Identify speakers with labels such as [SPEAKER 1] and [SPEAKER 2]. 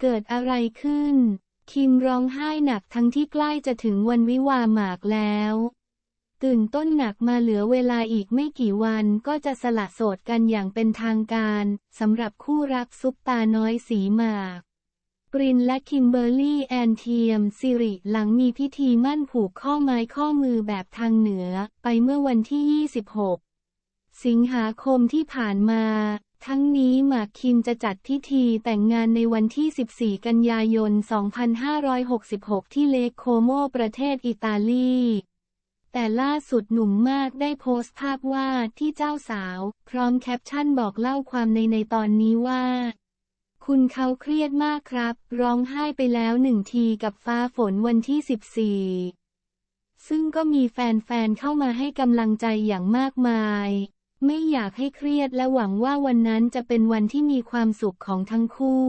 [SPEAKER 1] เกิดอะไรขึ้น คิมร้องไห้หนักทั้งที่ใกล้จะถึงวันวิวาหมากแล้ว ตื่นต้นหนักมาเหลือเวลาอีกไม่กี่วันก็จะสละโสดกันอย่างเป็นทางการสำหรับคู่รักซุปตาน้อยสีหมากปรินและคิมเบอร์รี่แอนเทียมสิริหลังมีพิธีมั่นผูกข้อไม้ข้อมือแบบทางเหนือไปเมื่อวันที่ 26 สิงหาคมที่ผ่านมา ทั้งนี้หมากคิมจะจัดพิธีแต่งงานในวันที่ 14 กันยายน 2566 ที่เลกโคโมประเทศอิตาลี แต่ล่าสุดหนุ่มมากได้โพสต์ภาพว่าที่เจ้าสาว พร้อมแคปชั่นบอกเล่าความในในตอนนี้ว่า คุณเขาเครียดมากครับ ร้องไห้ไปแล้วหนึ่งทีกับฟ้าฝนวันที่ 14 ซึ่งก็มีแฟนๆเข้ามาให้กำลังใจอย่างมากมาย ไม่อยากให้เครียดและหวังว่าวันนั้นจะเป็นวันที่มีความสุขของทั้งคู่